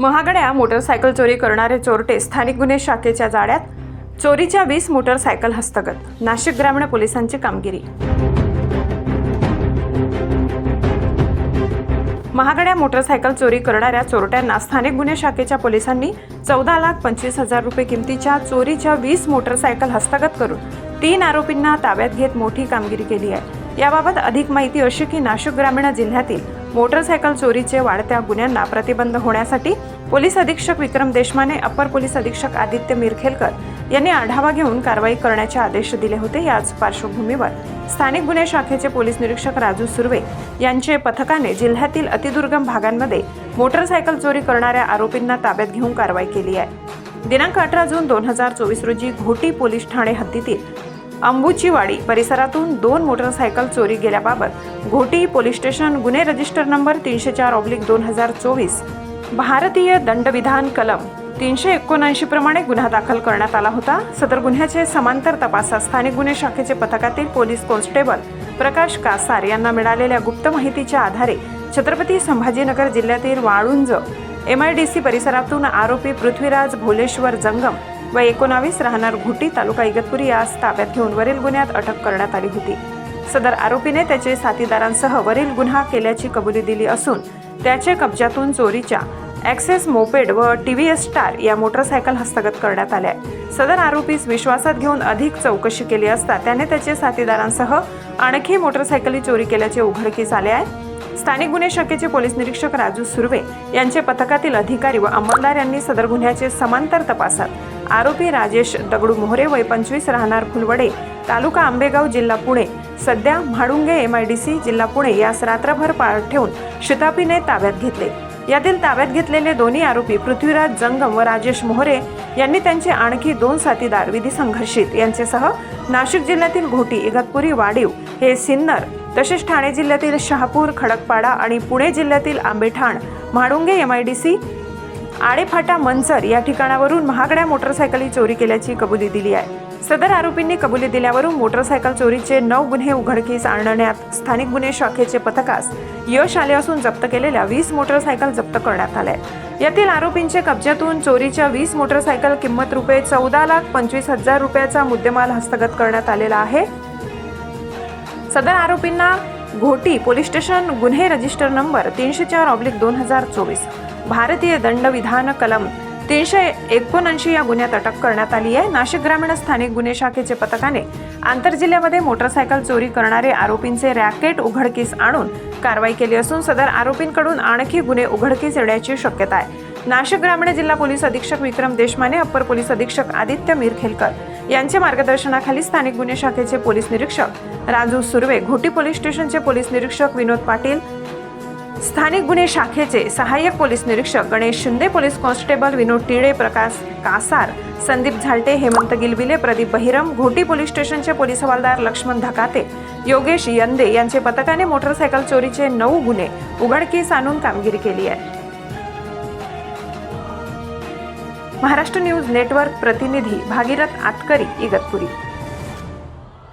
महागड्या मोटरसायकल चोरी करणारे चोरटे स्थानिक गुन्हे शाखेच्या जाळ्यात चोरीच्या वीस मोटरसायकल हस्तगत नाशिक ग्रामीण पोलिसांची कामगिरी. महागड्या मोटरसायकल चोरी करणाऱ्या चोरट्यांना स्थानिक गुन्हे शाखेच्या पोलिसांनी चौदा लाख पंचवीस हजार रुपये किमतीच्या चोरीच्या वीस मोटरसायकल हस्तगत करून तीन आरोपींना ताब्यात घेत मोठी कामगिरी केली आहे. याबाबत अधिक माहिती अशी की नाशिक ग्रामीण जिल्ह्यातील मोटरसायकल चोरीचे वाढत्या गुन्ह्यांना प्रतिबंध होण्यासाठी पोलीस अधीक्षक विक्रम देशमाने अप्पर पोलीस अधीक्षक आदित्य मिरखेलकर यांनी आढावा घेऊन कारवाई करण्याचे आदेश दिले होते. याच पार्श्वभूमीवर स्थानिक गुन्हे शाखेचे पोलीस निरीक्षक राजू सुर्वे यांचे पथकाने जिल्ह्यातील अतिदुर्गम भागांमध्ये मोटरसायकल चोरी करणाऱ्या आरोपींना ताब्यात घेऊन कारवाई केली आहे. दिनांक अठरा जून दोन हजार चोवीस रोजी घोटी पोलीस ठाणे हद्दीतील अंबुचीवाडी परिसरातून दोन मोटरसायकल चोरी गेल्याबाबत घोटी पोलीस स्टेशन गुन्हे रजिस्टर नंबर तीनशे चार ऑब्लिक दोन हजार चोवीस भारतीय दंडविधान कलम तीनशे एकोणऐंशी प्रमाणे गुन्हा दाखल करण्यात आला होता. सदर गुन्ह्याचे समांतर तपासात स्थानिक गुन्हे शाखेचे पथकातील पोलीस कॉन्स्टेबल प्रकाश कासार यांना मिळालेल्या गुप्त माहितीच्या आधारे छत्रपती संभाजीनगर जिल्ह्यातील वाळुंज एमआयडीसी परिसरातून आरोपी पृथ्वीराज भोलेश्वर जंगम व एकोणावीस राहणार घुटी तालुका इगतपुरी यास ताब्यात घेऊन वरील गुन्ह्यात अटक करण्यात आली होती. सदर आरोपीने त्याचे साथीदारांसह वरील गुन्हा केल्याची कबुली दिली असून त्याचे कब्जातून चोरीच्या ॲक्सेस मोपेड व टी व्ही एस स्टार या मोटरसायकल हस्तगत करण्यात आल्या सदर आरोपीस विश्वासात घेऊन अधिक चौकशी केली असता त्याने त्याचे साथीदारांसह आणखी मोटरसायकली चोरी केल्याचे उघडकीस आले आहे. स्थानिक गुन्हे शाखेचे पोलीस निरीक्षक राजू सुर्वे यांचे पथकातील अधिकारी व अंमलदार यांनी सदर गुन्ह्याचे समांतर तपासात. आरोपी राजेश दगडू मोहरे वय पंचवीस राहणार फुलवडे तालुका आंबेगाव जिल्हा पुणे. सध्या Mhalunge M I D C जिल्हा पुणे यास रात्रभर पाळत ठेवून शितापीने ताब्यात घेतले. यातील ताब्यात घेतलेले दोन्ही आरोपी पृथ्वीराज जंगम व राजेश मोहरे यांनी त्यांचे आणखी दोन साथीदार विधी संघर्षित. यांच्यासह नाशिक जिल्ह्यातील घोटी इगतपुरी वाडीव हे सिन्नर तसेच ठाणे जिल्ह्यातील शहापूर खडकपाडा आणि पुणे जिल्ह्यातील Ambethan Mhalunge M I D C Adephata Manchar या ठिकाणावरून महागड्या मोटरसायकली चोरी केल्याची कबुली दिली आहे. सदर आरोपींनी कबुली दिल्यावरून मोटरसायकल चोरीचे नऊ गुन्हे उघडकीस आणण्यात स्थानिक गुन्हे शाखेचे पथकास यश आले असून जप्त केलेल्या वीस मोटरसायकल जप्त करण्यात आल्या यातील आरोपींच्या कब्जातून चोरीच्या वीस मोटरसायकल किंमत रुपये चौदा लाख पंचवीस हजार रुपयाचा मुद्देमाल हस्तगत करण्यात आलेला आहे. सदर आरोपींना घोटी पोलीस स्टेशन गुन्हे रजिस्टर नंबर तीनशे चार ऑब्लिक दोन हजार चोवीस भारतीय दंडविधान कलम तीनशे एकोणऐंशी या गुन्ह्यात अटक करण्यात आली आहे. नाशिक ग्रामीण स्थानिक गुन्हे शाखेचे पथकाने आंतरजिल्ह्यामध्ये मोटरसायकल चोरी करणारे आरोपींचे रॅकेट उघडकीस आणून कारवाई केली असून सदर आरोपींकडून आणखी गुन्हे उघडकीस येण्याची शक्यता आहे. नाशिक ग्रामीण जिल्हा पोलीस अधीक्षक विक्रम देशमाने अप्पर पोलीस अधीक्षक आदित्य मिरखेलकर यांच्या मार्गदर्शनाखाली स्थानिक गुन्हे शाखेचे पोलीस निरीक्षक राजू सुर्वे घोटी पोलीस स्टेशनचे पोलीस निरीक्षक विनोद पाटील स्थानिक गुन्हे शाखेचे सहाय्यक पोलीस निरीक्षक Ganesh Shinde police constable Vinod Tile Prakash Kasar Sandeep Zalte Hemant Gilbile Pradeep Bahiram Ghoti police स्टेशनचे पोलीस हवालदार लक्ष्मण धकाते योगेश यंदे यांचे पथकाने मोटरसायकल चोरीचे नऊ गुन्हे उघडकीस आणून कामगिरी केली आहे. महाराष्ट्र न्यूज नेटवर्क प्रतिनिधी भागीरथ आतकरी इगतपुरी